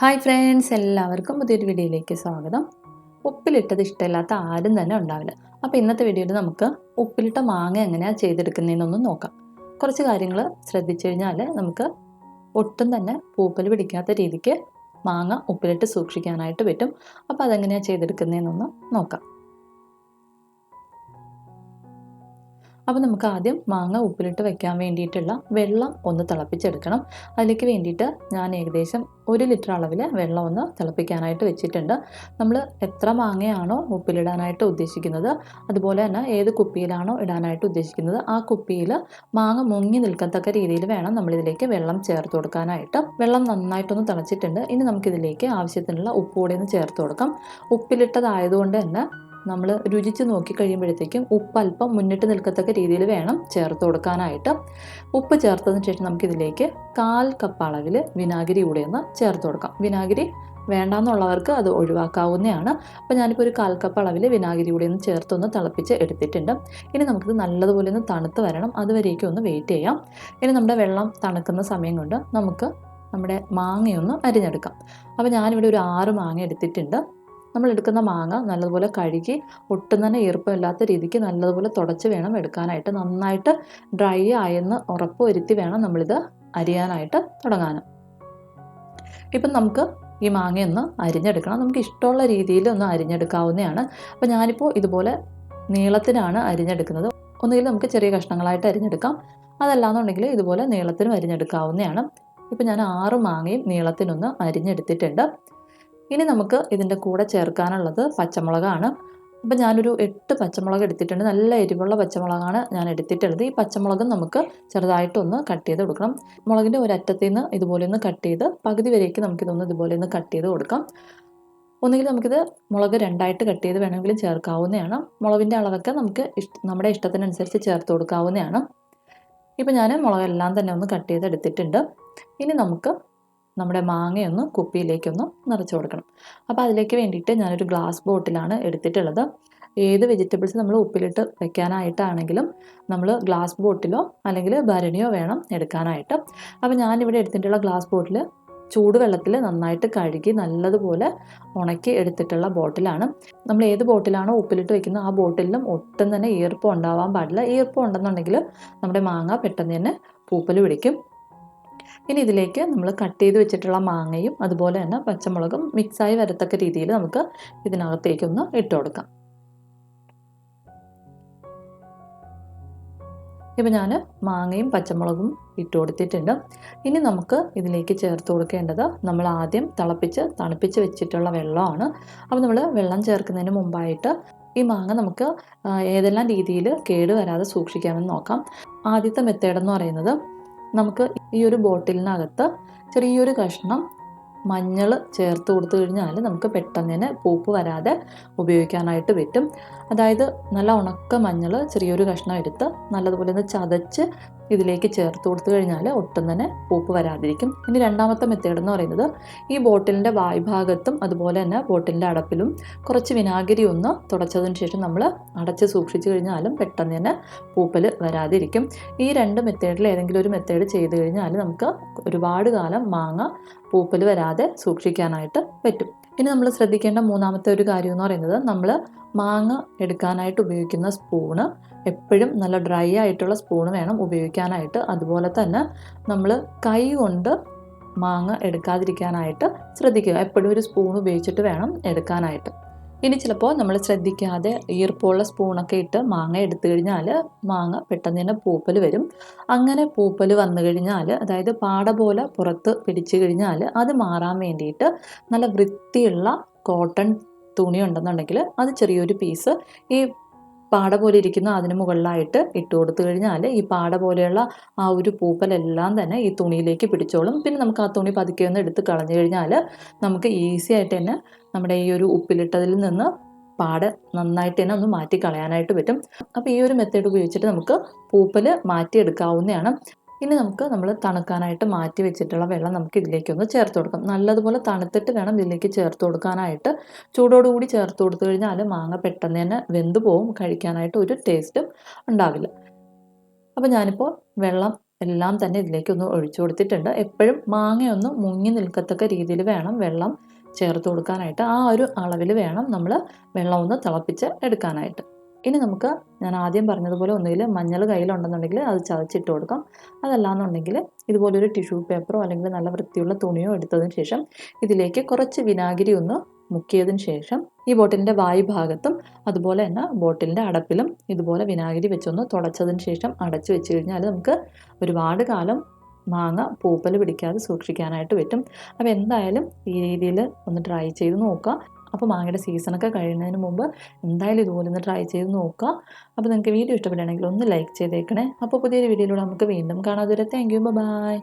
Hi friends എല്ലാവർക്കും പുതിയൊരു വീഡിയോയിലേക്ക് സ്വാഗതം. ഉപ്പിലിട്ടത് ഇഷ്ടമില്ലാത്ത ആരും തന്നെ ഉണ്ടാവില്ല. അപ്പോൾ ഇന്നത്തെ വീഡിയോയിൽ നമുക്ക് ഉപ്പിലിട്ട മാങ്ങ എങ്ങനെയാണ് ചെയ്തെടുക്കുന്നതെന്നൊന്ന് നോക്കാം. കുറച്ച് കാര്യങ്ങൾ ശ്രദ്ധിച്ചു കഴിഞ്ഞാൽ നമുക്ക് ഒട്ടും തന്നെ പൂപ്പൽ പിടിക്കാത്ത രീതിക്ക് മാങ്ങ ഉപ്പിലിട്ട് സൂക്ഷിക്കാനായിട്ട് പറ്റും. അപ്പോൾ അതെങ്ങനെയാണ് ചെയ്തെടുക്കുന്നതെന്നൊന്ന് നോക്കാം. അപ്പോൾ നമുക്ക് ആദ്യം മാങ്ങ ഉപ്പിലിട്ട് വെക്കാൻ വേണ്ടിയിട്ടുള്ള വെള്ളം ഒന്ന് തിളപ്പിച്ചെടുക്കണം. അതിലേക്ക് വേണ്ടിയിട്ട് ഞാൻ ഏകദേശം ഒരു ലിറ്റർ അളവിൽ വെള്ളം ഒന്ന് തിളപ്പിക്കാനായിട്ട് വെച്ചിട്ടുണ്ട്. നമ്മൾ എത്ര മാങ്ങയാണോ ഉപ്പിലിടാനായിട്ട് ഉദ്ദേശിക്കുന്നത് അതുപോലെ തന്നെ ഏത് കുപ്പിയിലാണോ ഇടാനായിട്ട് ഉദ്ദേശിക്കുന്നത് ആ കുപ്പിയിൽ മാങ്ങ മുങ്ങി നിൽക്കത്തക്ക രീതിയിൽ വേണം നമ്മളിതിലേക്ക് വെള്ളം ചേർത്ത് കൊടുക്കാനായിട്ട്. വെള്ളം നന്നായിട്ടൊന്ന് തിളച്ചിട്ടുണ്ട്. ഇനി നമുക്കിതിലേക്ക് ആവശ്യത്തിനുള്ള ഉപ്പ് കൂടി ഒന്ന് ചേർത്ത് കൊടുക്കാം. ഉപ്പിലിട്ടതായതുകൊണ്ട് തന്നെ നമ്മൾ രുചിച്ച് നോക്കി കഴിയുമ്പോഴത്തേക്കും ഉപ്പ് അല്പം മുന്നിട്ട് നിൽക്കത്തക്ക രീതിയിൽ വേണം ചേർത്ത് കൊടുക്കാനായിട്ട്. ഉപ്പ് ചേർത്തതിന് ശേഷം നമുക്കിതിലേക്ക് കാൽ കപ്പ് അളവിൽ വിനാഗിരി കൂടെ ഒന്ന് ചേർത്ത് കൊടുക്കാം. വിനാഗിരി വേണ്ടാന്നുള്ളവർക്ക് അത് ഒഴിവാക്കാവുന്നതാണ്. അപ്പോൾ ഞാനിപ്പോൾ ഒരു കാൽ കപ്പ് അളവിൽ വിനാഗിരി കൂടി ഒന്ന് ചേർത്തൊന്ന് തിളപ്പിച്ച് എടുത്തിട്ടുണ്ട്. ഇനി നമുക്കിത് നല്ലതുപോലെ ഒന്ന് തണുത്ത് വരണം. അതുവരേക്കും ഒന്ന് വെയിറ്റ് ചെയ്യാം. ഇനി നമ്മുടെ വെള്ളം തണുക്കുന്ന സമയം കൊണ്ട് നമുക്ക് നമ്മുടെ മാങ്ങയൊന്ന് അരിഞ്ഞെടുക്കാം. അപ്പോൾ ഞാനിവിടെ ഒരു ആറ് മാങ്ങ എടുത്തിട്ടുണ്ട്. നമ്മൾ എടുക്കുന്ന മാങ്ങ നല്ലതുപോലെ കഴുകി ഒട്ടും തന്നെ ഈർപ്പമില്ലാത്ത രീതിക്ക് നല്ലതുപോലെ തുടച്ച് വേണം എടുക്കാനായിട്ട്. നന്നായിട്ട് ഡ്രൈ ആയെന്ന് ഉറപ്പ് വരുത്തി വേണം നമ്മളിത് അരിയാനായിട്ട് തുടങ്ങാനും. ഇപ്പം നമുക്ക് ഈ മാങ്ങയൊന്ന് അരിഞ്ഞെടുക്കണം. നമുക്ക് ഇഷ്ടമുള്ള രീതിയിൽ ഒന്ന് അരിഞ്ഞെടുക്കാവുന്നതാണ്. അപ്പോൾ ഞാനിപ്പോൾ ഇതുപോലെ നീളത്തിനാണ് അരിഞ്ഞെടുക്കുന്നത്. ഒന്നുകിൽ നമുക്ക് ചെറിയ കഷ്ണങ്ങളായിട്ട് അരിഞ്ഞെടുക്കാം. അതല്ലാന്നുണ്ടെങ്കിൽ ഇതുപോലെ നീളത്തിനും അരിഞ്ഞെടുക്കാവുന്നതാണ്. ഇപ്പം ഞാൻ ആറ് മാങ്ങയും നീളത്തിനൊന്ന് അരിഞ്ഞെടുത്തിട്ടുണ്ട്. ഇനി നമുക്ക് ഇതിന്റെ കൂടെ ചേർക്കാനുള്ളത് പച്ചമുളകാണ്. അപ്പോൾ ഞാനൊരു എട്ട് പച്ചമുളക് എടുത്തിട്ടുണ്ട്. നല്ല എരിവുള്ള പച്ചമുളകാണ് ഞാൻ എടുത്തിട്ടുള്ളത്. ഈ പച്ചമുളക് നമുക്ക് ചെറുതായിട്ടൊന്ന് കട്ട് ചെയ്ത് കൊടുക്കണം. മുളകിന്റെ ഒരറ്റത്തിൽ നിന്ന് ഇതുപോലെ ഒന്ന് കട്ട് ചെയ്ത് പകുതി വരേക്ക് നമുക്കിതൊന്ന് ഇതുപോലെ ഒന്ന് കട്ട് ചെയ്ത് കൊടുക്കാം. ഒന്നുകിൽ നമുക്കിത് മുളക് രണ്ടായിട്ട് കട്ട് ചെയ്ത് വേണമെങ്കിലും ചേർക്കാവുന്നതാണ്. മുളകിന്റെ അളവൊക്കെ നമുക്ക് നമ്മുടെ ഇഷ്ടത്തിനനുസരിച്ച് ചേർത്ത് കൊടുക്കാവുന്നതാണ്. ഇപ്പോൾ ഞാൻ മുളകെല്ലാം തന്നെ ഒന്ന് കട്ട് ചെയ്ത് എടുത്തിട്ടുണ്ട് ഇനി നമുക്ക് നമ്മുടെ മാങ്ങയൊന്ന് കുപ്പിയിലേക്കൊന്ന് നിറച്ച് കൊടുക്കണം. അപ്പോൾ അതിലേക്ക് വേണ്ടിയിട്ട് ഞാനൊരു ഗ്ലാസ് ബോട്ടിലാണ് എടുത്തിട്ടുള്ളത്. ഏത് വെജിറ്റബിൾസ് നമ്മൾ ഉപ്പിലിട്ട് വെക്കാനായിട്ടാണെങ്കിലും നമ്മൾ ഗ്ലാസ് ബോട്ടിലോ അല്ലെങ്കിൽ ഭരണിയോ വേണം എടുക്കാനായിട്ട്. അപ്പോൾ ഞാനിവിടെ എടുത്തിട്ടുള്ള ഗ്ലാസ് ബോട്ടിൽ ചൂടുവെള്ളത്തിൽ നന്നായിട്ട് കഴുകി നല്ലതുപോലെ ഉണക്കി എടുത്തിട്ടുള്ള ബോട്ടിലാണ് നമ്മൾ ഏത് ബോട്ടിലാണോ ഉപ്പിലിട്ട് വെക്കുന്നത് ആ ബോട്ടിലും ഒട്ടും തന്നെ ഈർപ്പം ഉണ്ടാവാൻ പാടില്ല. ഈർപ്പം ഉണ്ടെന്നുണ്ടെങ്കിൽ നമ്മുടെ മാങ്ങ പെട്ടെന്ന് തന്നെ പൂപ്പൽ പിടിക്കും. ഇനി ഇതിലേക്ക് നമ്മൾ കട്ട് ചെയ്ത് വെച്ചിട്ടുള്ള മാങ്ങയും അതുപോലെ തന്നെ പച്ചമുളകും മിക്സായി വരത്തക്ക രീതിയിൽ നമുക്ക് ഇതിനകത്തേക്കൊന്ന് ഇട്ട് കൊടുക്കാം. ഇപ്പം ഞാൻ മാങ്ങയും പച്ചമുളകും ഇട്ട് കൊടുത്തിട്ടുണ്ട്. ഇനി നമുക്ക് ഇതിലേക്ക് ചേർത്ത് കൊടുക്കേണ്ടത് നമ്മൾ ആദ്യം തിളപ്പിച്ച് തണുപ്പിച്ച് വെച്ചിട്ടുള്ള വെള്ളമാണ്. അപ്പോൾ നമ്മൾ വെള്ളം ചേർക്കുന്നതിന് മുമ്പായിട്ട് ഈ മാങ്ങ നമുക്ക് ഏതെല്ലാം രീതിയിൽ കേടുവരാതെ സൂക്ഷിക്കാമെന്ന് നോക്കാം. ആദ്യത്തെ മെത്തേഡ് എന്ന് പറയുന്നത് നമുക്ക് ഈ ഒരു ബോട്ടിലിനകത്ത് ചെറിയൊരു കഷ്ണം മഞ്ഞൾ ചേർത്ത് കൊടുത്തു കഴിഞ്ഞാൽ നമുക്ക് പെട്ടെന്ന് തന്നെ പൂപ്പ് വരാതെ ഉപയോഗിക്കാനായിട്ട് പറ്റും. അതായത് നല്ല ഉണക്ക മഞ്ഞൾ ചെറിയൊരു കഷ്ണം എടുത്ത് നല്ലതുപോലെ ഒന്ന് ചതച്ച് ഇതിലേക്ക് ചേർത്ത് കൊടുത്തു കഴിഞ്ഞാൽ ഒട്ടും തന്നെ പൂപ്പ് വരാതിരിക്കും. ഇനി രണ്ടാമത്തെ മെത്തേഡ് എന്ന് പറയുന്നത് ഈ ബോട്ടിലിന്റെ വായ്ഭാഗത്തും അതുപോലെ തന്നെ ബോട്ടിലിന്റെ അടപ്പിലും കുറച്ച് വിനാഗിരി ഒന്ന് തുടച്ചതിന് ശേഷം നമ്മൾ അടച്ച് സൂക്ഷിച്ചു കഴിഞ്ഞാലും പെട്ടെന്ന് തന്നെ പൂപ്പൽ വരാതിരിക്കും. ഈ രണ്ട് മെത്തേഡിൽ ഏതെങ്കിലും ഒരു മെത്തേഡ് ചെയ്ത് കഴിഞ്ഞാൽ നമുക്ക് ഒരുപാട് കാലം മാങ്ങ പൂപ്പൽ വരാതെ സൂക്ഷിക്കാനായിട്ട് പറ്റും. ഇനി നമ്മൾ ശ്രദ്ധിക്കേണ്ട മൂന്നാമത്തെ ഒരു കാര്യം എന്ന് പറയുന്നത് നമ്മൾ മാങ്ങ എടുക്കാനായിട്ട് ഉപയോഗിക്കുന്ന സ്പൂണ് എപ്പോഴും നല്ല ഡ്രൈ ആയിട്ടുള്ള സ്പൂണ് വേണം ഉപയോഗിക്കാനായിട്ട്. അതുപോലെ തന്നെ നമ്മൾ കൈ കൊണ്ട് മാങ്ങ എടുക്കാതിരിക്കാനായിട്ട് ശ്രദ്ധിക്കുക. എപ്പോഴും ഒരു സ്പൂൺ ഉപയോഗിച്ചിട്ട് വേണം എടുക്കാനായിട്ട്. ഇനി ചിലപ്പോൾ നമ്മൾ ശ്രദ്ധിക്കാതെ ഈർപ്പമുള്ള സ്പൂണൊക്കെ ഇട്ട് മാങ്ങ എടുത്തു കഴിഞ്ഞാൽ മാങ്ങ പെട്ടെന്ന് തന്നെ പൂപ്പൽ വരും. അങ്ങനെ പൂപ്പൽ വന്നു കഴിഞ്ഞാൽ അതായത് പാട പോലെ പുറത്ത് പിടിച്ചു കഴിഞ്ഞാൽ അത് മാറാൻ വേണ്ടിയിട്ട് നല്ല വൃത്തിയുള്ള കോട്ടൺ തുണി ഉണ്ടെന്നുണ്ടെങ്കിൽ അത് ചെറിയൊരു പീസ് ഈ പാട പോലെ ഇരിക്കുന്ന അതിന് മുകളിലായിട്ട് ഇട്ട് കൊടുത്തു കഴിഞ്ഞാൽ ഈ പാട പോലെയുള്ള ആ ഒരു പൂപ്പലെല്ലാം തന്നെ ഈ തുണിയിലേക്ക് പിടിച്ചോളും. പിന്നെ നമുക്ക് ആ തുണി പതുക്കെ ഒന്ന് എടുത്ത് കളഞ്ഞു കഴിഞ്ഞാൽ നമുക്ക് ഈസി ആയിട്ട് തന്നെ നമ്മുടെ ഈ ഒരു ഉപ്പിലിട്ടതിൽ നിന്ന് പാട് നന്നായിട്ട് തന്നെ ഒന്ന് മാറ്റി കളയാനായിട്ട് പറ്റും. അപ്പോൾ ഈ ഒരു മെത്തേഡ് ഉപയോഗിച്ചിട്ട് നമുക്ക് പൂപ്പൽ മാറ്റിയെടുക്കാവുന്നതാണ്. ഇനി നമുക്ക് നമ്മൾ തണുക്കാനായിട്ട് മാറ്റി വെച്ചിട്ടുള്ള വെള്ളം നമുക്ക് ഇതിലേക്കൊന്ന് ചേർത്ത് കൊടുക്കാം. നല്ലതുപോലെ തണുത്തിട്ട് വേണം ഇതിലേക്ക് ചേർത്ത് കൊടുക്കാനായിട്ട്. ചൂടോടുകൂടി ചേർത്ത് കൊടുത്തു കഴിഞ്ഞാൽ മാങ്ങ പെട്ടെന്ന് തന്നെ വെന്ത് പോവും. കഴിക്കാനായിട്ട് ഒരു ടേസ്റ്റും ഉണ്ടാവില്ല. അപ്പോൾ ഞാനിപ്പോൾ വെള്ളം എല്ലാം തന്നെ ഇതിലേക്കൊന്ന് ഒഴിച്ചു കൊടുത്തിട്ടുണ്ട്. എപ്പോഴും മാങ്ങയൊന്ന് മുങ്ങി നിൽക്കത്തക്ക രീതിയിൽ വേണം വെള്ളം ചേർത്ത് കൊടുക്കാനായിട്ട്. ആ ഒരു അളവിൽ വേണം നമ്മൾ വെള്ളം ഒന്ന് തിളപ്പിച്ച് എടുക്കാനായിട്ട്. ഇനി നമുക്ക് ഞാൻ ആദ്യം പറഞ്ഞതുപോലെ ഒന്നുകിൽ മഞ്ഞൾ കയ്യിലുണ്ടെന്നുണ്ടെങ്കിൽ അത് ചതച്ചിട്ട് കൊടുക്കാം. അതല്ലാന്നുണ്ടെങ്കിൽ ഇതുപോലൊരു ടിഷ്യൂ പേപ്പറോ അല്ലെങ്കിൽ നല്ല വൃത്തിയുള്ള തുണിയോ എടുത്തതിന് ശേഷം ഇതിലേക്ക് കുറച്ച് വിനാഗിരി ഒന്ന് മുക്കിയതിന് ശേഷം ഈ ബോട്ടിലിന്റെ വായു ഭാഗത്തും അതുപോലെ തന്നെ ബോട്ടിലിന്റെ അടപ്പിലും ഇതുപോലെ വിനാഗിരി വെച്ചൊന്ന് തുടച്ചതിന് ശേഷം അടച്ചു വെച്ച് കഴിഞ്ഞാൽ നമുക്ക് ഒരുപാട് കാലം മാങ്ങ പൂപ്പൽ പിടിക്കാതെ സൂക്ഷിക്കാനായിട്ട് പറ്റും. അപ്പോൾ എന്തായാലും ഈ രീതിയിൽ ഒന്ന് ട്രൈ ചെയ്ത് നോക്കുക. അപ്പോൾ മാങ്ങയുടെ സീസണൊക്കെ കഴിയുന്നതിന് മുമ്പ് എന്തായാലും ഇതുപോലെ ഒന്ന് ട്രൈ ചെയ്ത് നോക്കുക. അപ്പോൾ നിങ്ങൾക്ക് വീഡിയോ ഇഷ്ടപ്പെടുകയാണെങ്കിൽ ഒന്ന് ലൈക്ക് ചെയ്തേക്കണേ. അപ്പോൾ പുതിയൊരു വീഡിയോയിലൂടെ നമുക്ക് വീണ്ടും കാണാതെ താങ്ക് യു ബൈ